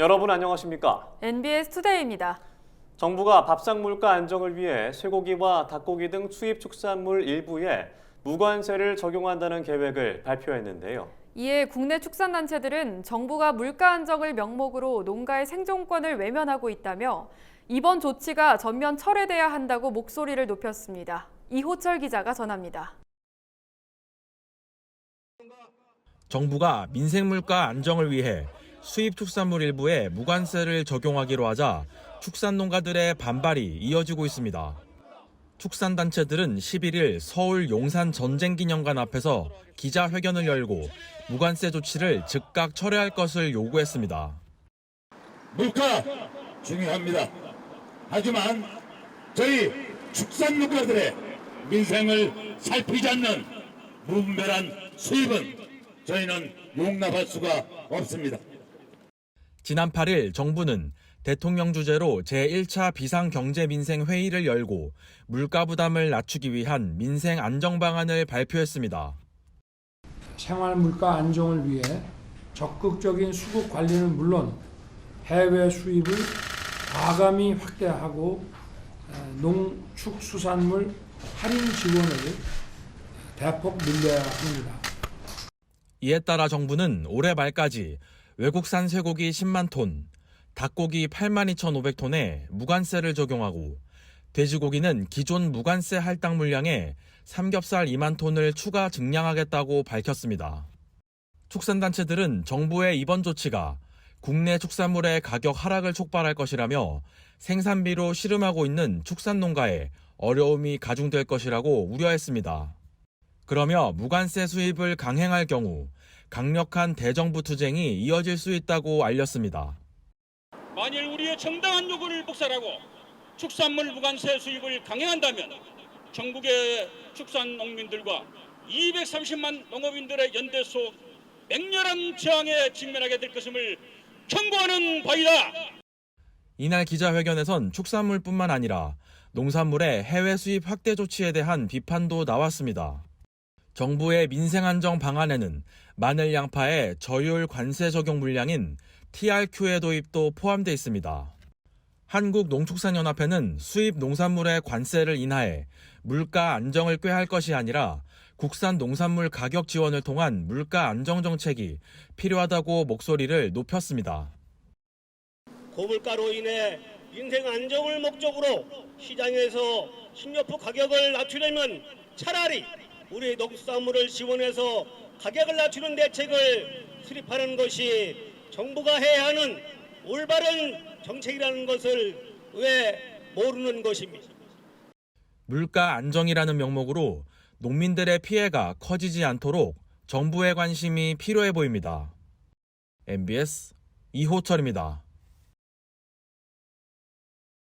여러분 안녕하십니까? NBS 투데이입니다. 정부가 밥상 물가 안정을 위해 쇠고기와 닭고기 등 수입 축산물 일부에 무관세를 적용한다는 계획을 발표했는데요. 이에 국내 축산단체들은 정부가 물가 안정을 명목으로 농가의 생존권을 외면하고 있다며 이번 조치가 전면 철회돼야 한다고 목소리를 높였습니다. 이호철 기자가 전합니다. 정부가 민생 물가 안정을 위해 수입 축산물 일부에 무관세를 적용하기로 하자 축산 농가들의 반발이 이어지고 있습니다. 축산단체들은 11일 서울 용산 전쟁기념관 앞에서 기자회견을 열고 무관세 조치를 즉각 철회할 것을 요구했습니다. 물가 중요합니다. 하지만 저희 축산 농가들의 민생을 살피지 않는 무분별한 수입은 저희는 용납할 수가 없습니다. 지난 8일 정부는 대통령 주재로 제1차 비상경제민생회의를 열고 물가 부담을 낮추기 위한 민생 안정 방안을 발표했습니다. 생활 물가 안정을 위해 적극적인 수급 관리는 물론 해외 수입을 과감히 확대하고 농축수산물 할인 지원을 대폭 늘려야 합니다. 이에 따라 정부는 올해 말까지 외국산 쇠고기 10만 톤, 닭고기 8만 2,500톤에 무관세를 적용하고 돼지고기는 기존 무관세 할당 물량에 삼겹살 2만 톤을 추가 증량하겠다고 밝혔습니다. 축산단체들은 정부의 이번 조치가 국내 축산물의 가격 하락을 촉발할 것이라며 생산비로 씨름하고 있는 축산농가에 어려움이 가중될 것이라고 우려했습니다. 그러며 무관세 수입을 강행할 경우 강력한 대정부 투쟁이 이어질 수 있다고 알렸습니다. 만일 우리의 정당한 요구를 복살하고 축산물 무관세 수입을 강행한다면 전국의 축산 농민들과 230만 농업인들의 연대 속 맹렬한 저항에 직면하게 될 것임을 경고하는 바이다. 이날 기자회견에선 축산물뿐만 아니라 농산물의 해외 수입 확대 조치에 대한 비판도 나왔습니다. 정부의 민생 안정 방안에는 마늘 양파의 저율 관세 적용 물량인 TRQ의 도입도 포함되어 있습니다. 한국농축산연합회는 수입 농산물의 관세를 인하해 물가 안정을 꾀할 것이 아니라 국산 농산물 가격 지원을 통한 물가 안정 정책이 필요하다고 목소리를 높였습니다. 고물가로 인해 민생 안정을 목적으로 시장에서 식료품 가격을 낮추려면 차라리 우리 농수산물을 지원해서 가격을 낮추는 대책을 수립하는 것이 정부가 해야 하는 올바른 정책이라는 것을 왜 모르는 것입니다. 물가 안정이라는 명목으로 농민들의 피해가 커지지 않도록 정부의 관심이 필요해 보입니다. MBS 이호철입니다.